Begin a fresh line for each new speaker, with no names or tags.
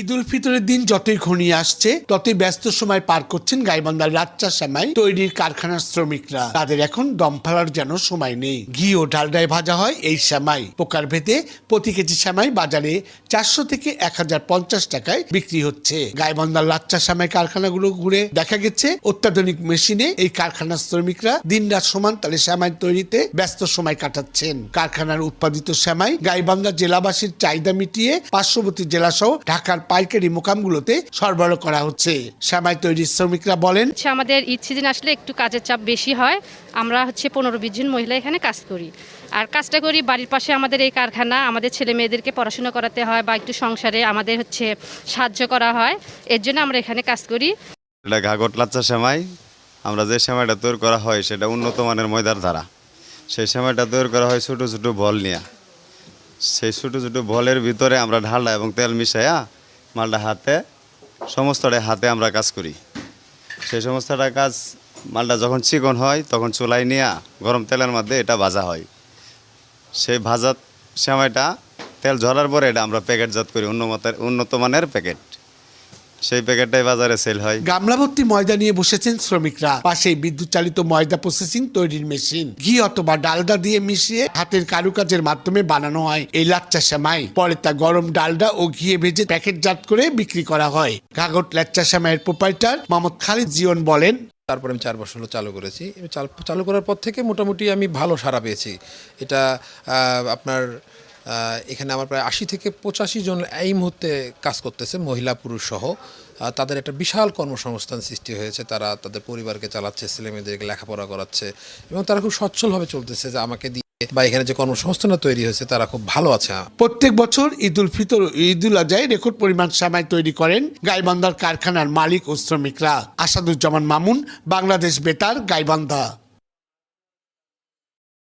ঈদ উল ফিতরের দিন যতই ঘনিয়ে আসছে, ততই ব্যস্ত সময় পার করছেন গাইবান্ধার রাচ্চা সেমাই তৈরির কারখানার শ্রমিকরা। তাদের এখন দম ফেলার যেন সময় নেই। ঘি ও ডালডায় ভাজা হয় এই সেমাই পোকার ভেতে প্রতি কেজি সেমাই বাজারে চারশো থেকে এক হাজার পঞ্চাশ টাকায় বিক্রি হচ্ছে। গাইবান্ধার লাচ্চা সেমাই কারখানাগুলো ঘুরে দেখা গেছে, অত্যাধুনিক মেশিনে এই কারখানার শ্রমিকরা দিনরাত সমান তালে সেমাই তৈরিতে ব্যস্ত সময় কাটাচ্ছেন। কারখানার উৎপাদিত সেমাই গাইবান্ধা জেলাবাসীর চাহিদা মিটিয়ে পার্শ্ববর্তী জেলাসহ ঢাকার পাইকারি মোকামগুলোতে সরবরাহ করা হচ্ছে। সেমাই তৈরির শ্রমিকরা বলেন
আমাদের ঈদ সিজন আসলে একটু কাজের চাপ বেশি হয় আমরা হচ্ছে পনেরো বিশ জন মহিলা এখানে কাজ করি। আর কাজটা করি বাড়ির পাশে আমাদের এই কারখানা আমাদের ছেলে মেয়েদেরকে পড়াশোনা করাতে হয় বা একটু সংসারে আমাদের হচ্ছে সাহায্য করা হয় এর জন্য আমরা এখানে কাজ করি।
এটা ঘাগট লাচ্চা সেমাই আমরা যে সেমাইটা তৈরি করা হয় সেটা উন্নত মানের ময়দার দ্বারা সেই সেমাইটা তৈরি করা হয় ছোটো ছোটো বল নিয়ে। সেই ছোটো ছোটো বলের ভিতরে আমরা ঢালটা এবং তেল মিশাইয়া মালটা হাতে সমস্তটাই হাতে আমরা কাজ করি। সেই সমস্তটা কাজ, মালটা যখন চিকন হয়, তখন চুলাই নিয়ে গরম তেলের মধ্যে এটা ভাজা হয়। সেই ভাজার সময়টা তেল ঝরার পরে এটা আমরা প্যাকেটজাত করি, উন্নত উন্নত মানের প্যাকেট। সেই প্যাকেটটাই বাজারে সেল হয়।
গামলা ভর্তি ময়দা নিয়ে বসেছেন শ্রমিকরা। পাশেই বিদ্যুৎ চালিত ময়দা প্রসেসিং তৈরির মেশিন ঘি অথবা ডালডা দিয়ে মিশিয়ে হাতের কারুকাজের মাধ্যমে বানানো হয়। এই লাচ্চা সেমাই। পরে তা গরম ডালডা ও ঘিয়ে ভেজে প্যাকেটজাত করে বিক্রি করা হয়। ঘাগট লাচ্চা সেমাইয়ের প্রোপাইটার মোহাম্মদ খালিদ জিয়ন বলেন
তারপরে আমি চার বছর হলো চালু করেছি। চালু করার পর থেকে মোটামুটি আমি ভালো সাড়া পেয়েছি। এটা আপনার এখানে আমার প্রায় আশি থেকে পঁচাশি জন এই মুহূর্তে কাজ করতেছে, মহিলা, পুরুষ সহ। তাদের একটা বিশাল কর্মসংস্থান সৃষ্টি হয়েছে, তারা তাদের পরিবারকে চালাচ্ছে, ছেলেমেয়েদেরকে লেখাপড়া করাচ্ছে এবং তারা খুব সচ্ছলভাবে চলতেছে যে আমাকে দিয়ে বা এখানে যে কর্মসংস্থান তৈরি হয়েছে, তারা খুব ভালো আছে।
প্রত্যেক বছর ঈদ উল ফিতর, ঈদ উল আজহায় রেকর্ড পরিমাণ সেমাই তৈরি করেন গাইবান্ধার কারখানার মালিক ও শ্রমিকরা। আসাদুজ্জামান মামুন, বাংলাদেশ বেতার, গাইবান্ধা।